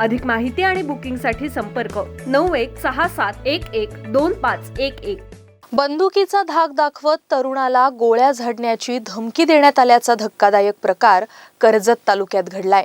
अधिक माहिती आणि बुकिंगसाठी संपर्क नऊ एक सहा सात एक एक दोन पाच एक एक. बंदुकीचा धाक दाखवत तरुणाला गोळ्या झाडण्याची धमकी देण्यात आल्याचा धक्कादायक प्रकार कर्जत तालुक्यात घडलाय.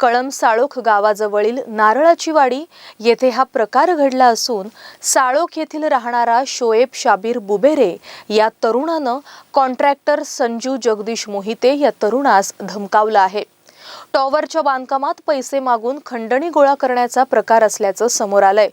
कळम साळोख गावाजवळील नारळाची वाडी येथे हा प्रकार घडला असून साळोख येथील राहणारा शोएब शाबीर बुबेरे या तरुणानं कॉन्ट्रॅक्टर संजू जगदीश मोहिते या तरुणास धमकावलं आहे. टॉवरच्या बांधकामात पैसे मागून खंडणी गोळा करण्याचा प्रकार असल्याचं समोर आलंय.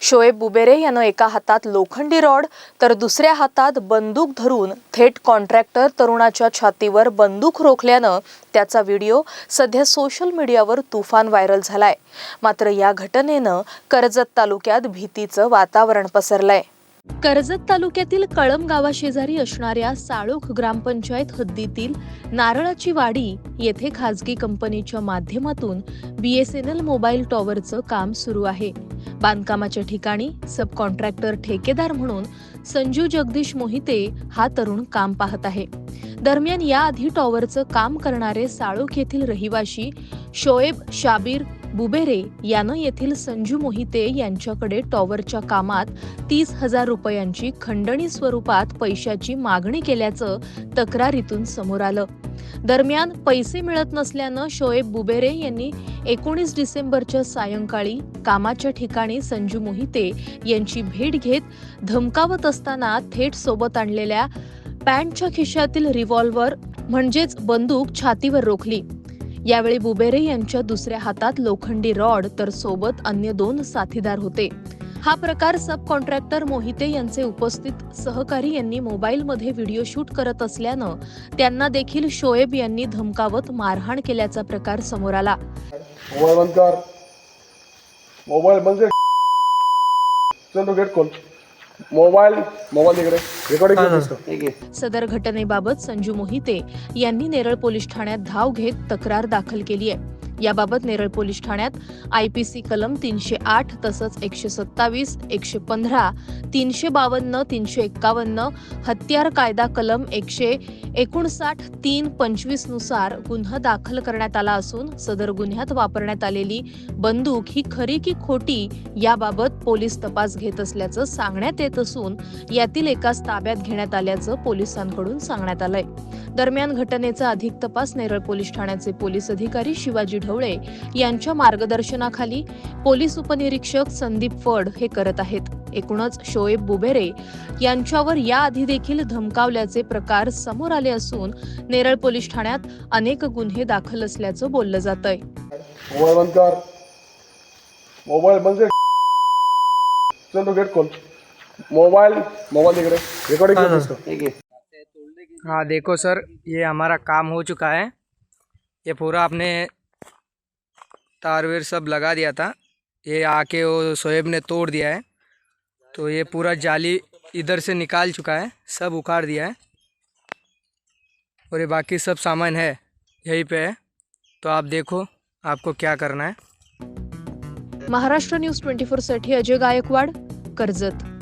शोएब बुबेरे यानं एका हातात लोखंडी रॉड तर दुसऱ्या हातात बंदूक धरून थेट कॉन्ट्रॅक्टर तरुणाच्या छातीवर बंदूक रोखल्यानं त्याचा व्हिडिओ सध्या सोशल मीडियावर तुफान व्हायरल झालाय. मात्र या घटनेनं कर्जत तालुक्यात भीतीचं वातावरण पसरलंय. कर्जत तालुक्यातील कळम गावाशेजारी असणाऱ्या साळोख ग्रामपंचायत हद्दीतील नारळाची वाडी येथे खाजगी कंपनीच्या माध्यमातून बीएसएनएल मोबाईल टॉवरचं काम सुरू आहे. बांधकामाच्या ठिकाणी सब कॉन्ट्रॅक्टर ठेकेदार म्हणून संजू जगदीश मोहिते हा तरुण काम पाहत आहे. दरम्यान याआधी टॉवरचं काम करणारे साळोख येथील रहिवाशी शोएब शाबीर बुबेरे यानं येथील संजू मोहिते यांच्याकडे टॉवरच्या कामात तीस हजार रुपयांची खंडणी स्वरूपात पैशाची मागणी केल्याचं तक्रारीतून समोर आलं. दरम्यान पैसे मिळत नसल्यानं शोएब बुबेरे यांनी एकोणीस डिसेंबरच्या सायंकाळी कामाच्या ठिकाणी संजू मोहिते यांची भेट घेत धमकावत असताना थेट सोबत आणलेल्या पॅन्टच्या खिशातील रिव्हॉल्व्हर म्हणजेच बंदूक छातीवर रोखली. यावेळी बुबेरे यांच्या दुसऱ्या हातात लोखंडी रॉड तर सोबत अन्य दोन साथीदार होते. हा प्रकार सब कॉन्ट्रॅक्टर मोहिते यांचे उपस्थित सहकारी यांनी मोबाईलमध्ये व्हिडिओ शूट करत असल्यानं त्यांना देखील शोएब यांनी धमकावत मारहाण केल्याचा प्रकार समोर आला. मोबाईल बंद कर. मोबाईल बंद कर. चल गेट खोल. मोबाईल मोबाईल इकडे. रेकॉर्डिंग. सदर घटनेबाबत संजू मोहिते यांनी नेरळ पोलीस ठाण्यात धाव घेत तक्रार दाखल केली आहे. याबाबत नेरळ पोलीस ठाण्यात आय पी सी कलम तीनशे आठ तसंच एकशे सत्तावीस एकशे पंधरा तीनशे बावन्न तीनशे एक्कावन्न हत्यार कायदा कलम एकशे एकोणसाठ तीन पंचवीसनुसार गुन्हा दाखल करण्यात आला असून सदर गुन्ह्यात वापरण्यात आलेली बंदूक ही खरी की खोटी याबाबत पोलीस तपास घेत असल्याचं सांगण्यात येत असून यातील एकाच ताब्यात घेण्यात आल्याचं पोलिसांकडून सांगण्यात आलंय. दरम्यान घटनेचा अधिक तपास नेरळ पोलीस ठाण्याचे पोलीस अधिकारी शिवाजी ढवळे यांच्या मार्गदर्शनाखाली पोलीस उपनिरीक्षक संदीप फड हे करत आहेत. एकूणच शोएब बुबेरे यांच्यावर याआधी देखील धमकावल्याचे प्रकार समोर आले असून नेरळ पोलीस ठाण्यात अनेक गुन्हे दाखल असल्याचं बोललं जात आहे मोबाईल बंद कर मोबाईल बंद कर चल तो गेट खोल. मोबाईल मोबाईल इकडे. रेकॉर्डिंग कर इसको. हाँ देखो सर ये हमारा काम हो चुका है. ये पूरा आपने तार वेर सब लगा दिया था। ये आके वो शोएब ने तोड़ दिया है। तो ये पूरा जाली इधर से निकाल चुका है, सब उखाड़ दिया है। और ये बाकी सब सामान है, यहीं पे है। तो आप देखो, आपको क्या करना है। महाराष्ट्र न्यूज़ ट्वेंटी फोर साठी अजय गायकवाड, कर्जत।